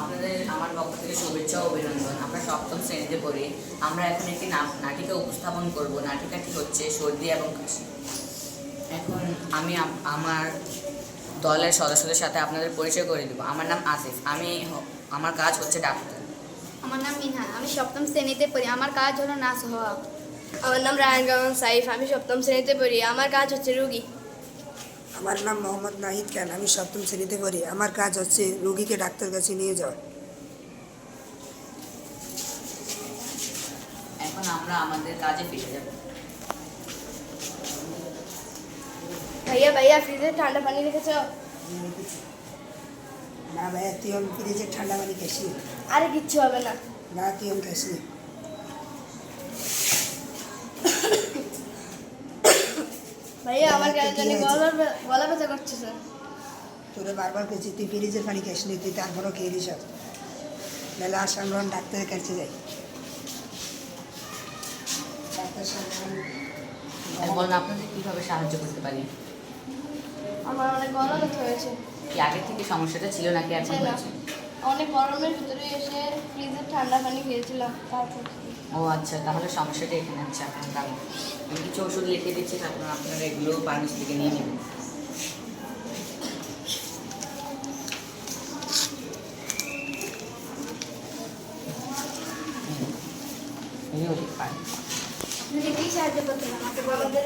আপনাদের আমার পক্ষ থেকে শুভেচ্ছা অভিনন্দন। আমরা সপ্তম শ্রেণীতে পড়ি। আমরা এখন একটি নাটিকা উপস্থাপন করব। নাটিকাটি হচ্ছে সর্দি এবং কাশি। এখন আমি আমার দলের সদস্যদের সাথে আপনাদের পরিচয় করে দেবো। আমার নাম আসিফ। আমি আমার কাজ হচ্ছে ডাক্তার। আমার নাম মিনহা। আমি সপ্তম শ্রেণীতে পড়ি। আমার কাজ হলো নাচ হওয়া। আমার নাম রায়ন গামান সাইফ। আমি সপ্তম শ্রেণীতে পড়ি। আমার কাজ হচ্ছে রুগী। আমার নাম মোহাম্মদ নাহিদ খান আমি সপ্তম শ্রেণীতে পড়ি। আমার কাজ হচ্ছে রোগীকে ডাক্তার কাছে নিয়ে যাওয়া। এখন আমরা আমাদের কাজে ফিরে যাব। ভাইয়া ভাইয়া ফ্রিজে ঠান্ডা পানি রেখেছ? না ভাইয়া তুই ফ্রিজে ঠান্ডা পানি খাসি আরে কিচ্ছু হবে না। না তুই আমি ভাইয়া আমার কেন জানি হয়েছে? গলা ব্যথা করছে স্যার। তোরে বারবার কেছি তুই ফ্রিজের পানি খাস নি তুই তারপরও খেয়ে দিস নাহলে আর সামলাম ডাক্তারের কাছে যাই। ডাক্তার সামলাম বলুন আপনাদের কীভাবে সাহায্য করতে পারি? আমার অনেক গলা ব্যথা হয়েছে। কি আগে থেকে সমস্যাটা ছিল নাকি এখন হয়েছে? অনেক গরমের ভিতরে এসে ফ্রিজের ঠান্ডা পানি খেয়েছিলাম তারপর ও আচ্ছা তাহলে সমস্যাটা এখানে আছে আপনার দাম আমি কিছু ওষুধ লিখে দিচ্ছি তারপর আপনারা এগুলো ফার্মেসি থেকে নিয়ে নেবেন। কি সাহায্য করতে আমাকে বলো আমাদের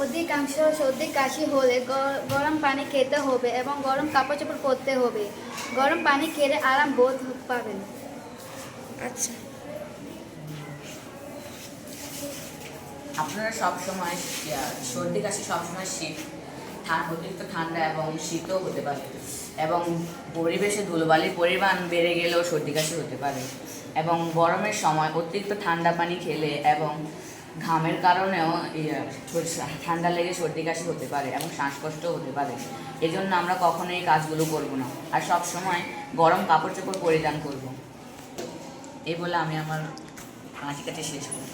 অধিকাংশ সর্দি, কাশি হলে গরম পানি খেতে হবে এবং গরম কাপড় চোপড় পরতে হবে। গরম পানি খেলে আরাম বোধ পাবেন। আচ্ছা। আপনারা সবসময় সর্দি, কাশি সবসময় শীত অতিরিক্ত ঠান্ডা এবং শীতও হতে পারে। এবং পরিবেশে ধুলোবালির পরিমাণ বেড়ে গেলেও সর্দি, কাশি হতে পারে। এবং গরমের সময় অতিরিক্ত ঠান্ডা পানি খেলে এবং ঘামের কারণেও ঠান্ডা লেগে সর্দি কাশি হতে পারে এবং শ্বাসকষ্ট হতে পারে। এজন্য আমরা কখনো এই কাজগুলো করব না। আর সব সময় গরম কাপড় চোপড় পরিধান করব। এই বলে আমি আমার কাঁচি কাটি শেষ করি।